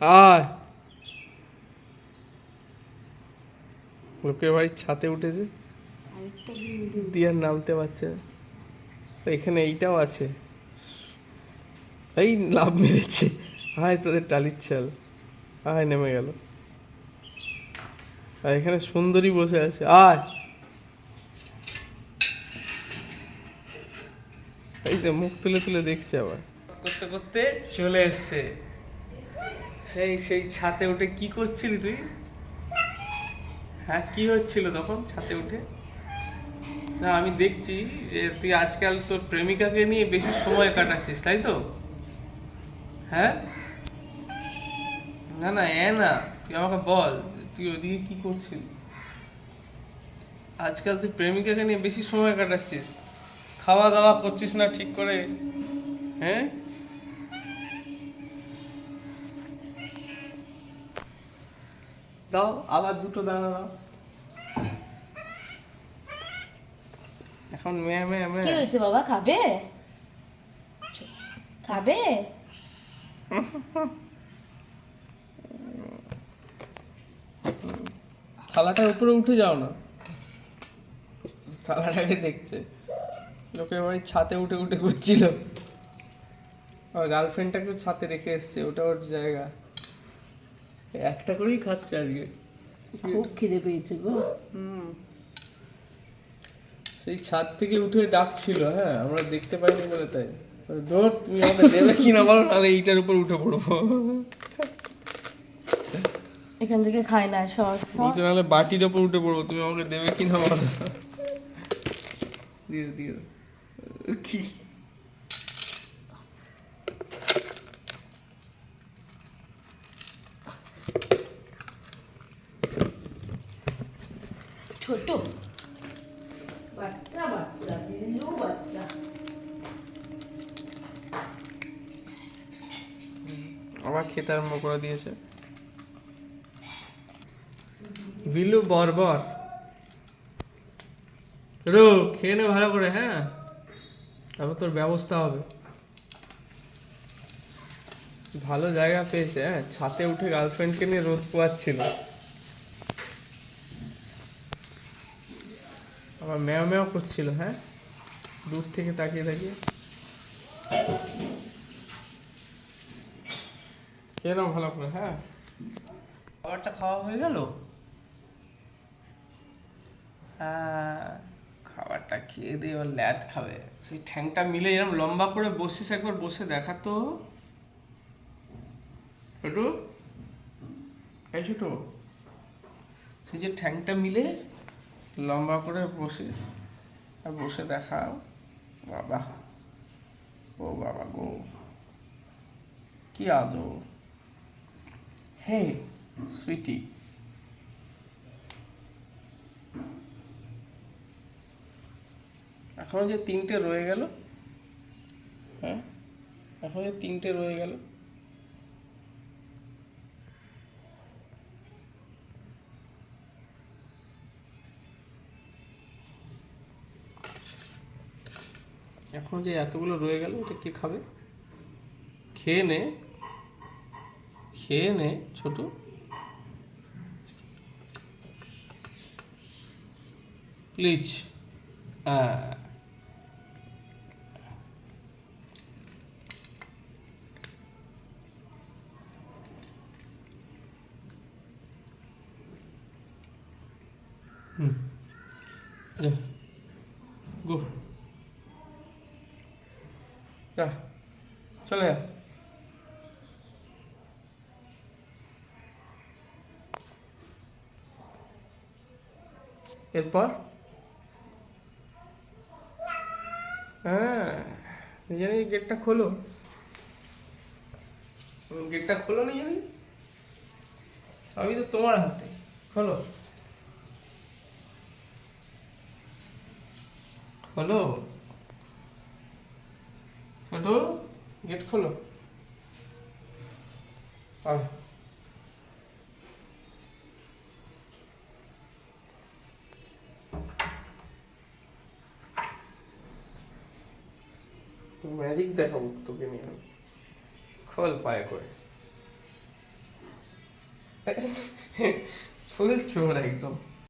আয়। লোকের বাড়ির ছাতে উঠেছে। আরেকটা দিয়ে নামতে পারছে এখানে এইটাও আছে। এই লাভ মেরেছে। আয় তোদের টালির চাল আয় নেমে গেল। আর এখানে সুন্দরী বসে আছে। আয়। এই তো মুখ তুলে তুলে দেখছে আবার। করতে করতে চলে এসছে। সেই সেই ছাতে উঠে কি করছিলি তুই? হ্যাঁ কি হচ্ছিল তখন ছাতে উঠে? না, আমি দেখছি যে তুই আজকাল তোর প্রেমিকাকে নিয়ে বেশি সময় কাটাচ্ছিস, তাই তো? হ্যাঁ? না না, এ না, তুই আমাকে বল, তুই ওদিকে কি করছিস? আজকাল তুই প্রেমিকাকে নিয়ে বেশি সময় কাটাচ্ছিস। খাওয়া দাওয়া করছিস না ঠিক করে? হ্যাঁ? দাও আবার দুটো দানা দাও। এখন মেয়ে মেয়ে মেয়ে। কি হয়েছে বাবা খাবে? খাবে? থালাটার উপরে উঠে যাও না। থালাটাকে দেখছে। লোকের বাড়ির ছাতে উঠে উঠে ঘুরছিল। আর গার্লফ্রেন্ডটাকে ছাতে রেখে এসছে ওটা ওর জায়গা। একটা করেই খাচ্ছে আজকে। খুব খিদে পেয়েছে গো। সেই ছাদ থেকে উঠে ডাকছিল হ্যাঁ আমরা দেখতে পাইনি বলে তাই। ধর তুমি আমাকে দেবে কি না বলো নাহলে এইটার উপর উঠে পড়ব। এখান থেকে খায় না সর নাহলে বাটির ওপর উঠে পড়ব তুমি আমাকে দেবে কি না বলো। দিয়ে দাও, দিয়ে। কি? ছোট। বাচ্চা বাচ্চা বিল্লু বাচ্চা। আবার খেতে আরম্ভ করে দিয়েছে। বিলু বর্বর রো, খেয়ে নে ভালো করে হ্যাঁ? তারপর তোর ব্যবস্থা হবে। ভালো জায়গা পেয়েছে হ্যাঁ? ছাতে উঠে গার্লফ্রেন্ডকে নিয়ে রোদ পোয়াচ্ছিল। আবার ম্যাও ম্যাও করছিল হ্যাঁ? দূর থেকে তাকিয়ে তাকিয়ে। খেয়ে ভালো করে হ্যাঁ? খাবারটা খাওয়া হয়ে গেল? হ্যাঁ খাবারটা খেয়ে দিয়ে এবার ল্যাদ খাবে। সেই ঠ্যাংটা মিলে এরকম লম্বা করে বসিস, একবার বসে দেখা তো। ছোটু? এই ছোটু, সেই যে ঠ্যাংটা মিলে লম্বা করে বসিস। আর বসে দেখা, বাবা, ও বাবা গো, কি আদর। হে, সুইটি। এখনও যে তিনটে রয়ে গেল হ্যাঁ? এখনও যে তিনটে রয়ে গেল। এখন যে এতগুলো রয়ে গেল, এটা কে খাবে? খেয়ে নে। খেয়ে নে, ছোট। প্লিজ। হ্যাঁ। হুম। গো। যা, চলে যা এরপর? হ্যাঁ নিজে নিজে গেটটা খোলো। গেটটা খোলো নিজে নিজে সবই তো তোমার হাতে, খোলো। খোলো? ছোট গেট খোলো। ম্যাজিক দেখাবো তোকে নিয়ে। আমি খোল পায়ে করে। ফুল চোর একদম।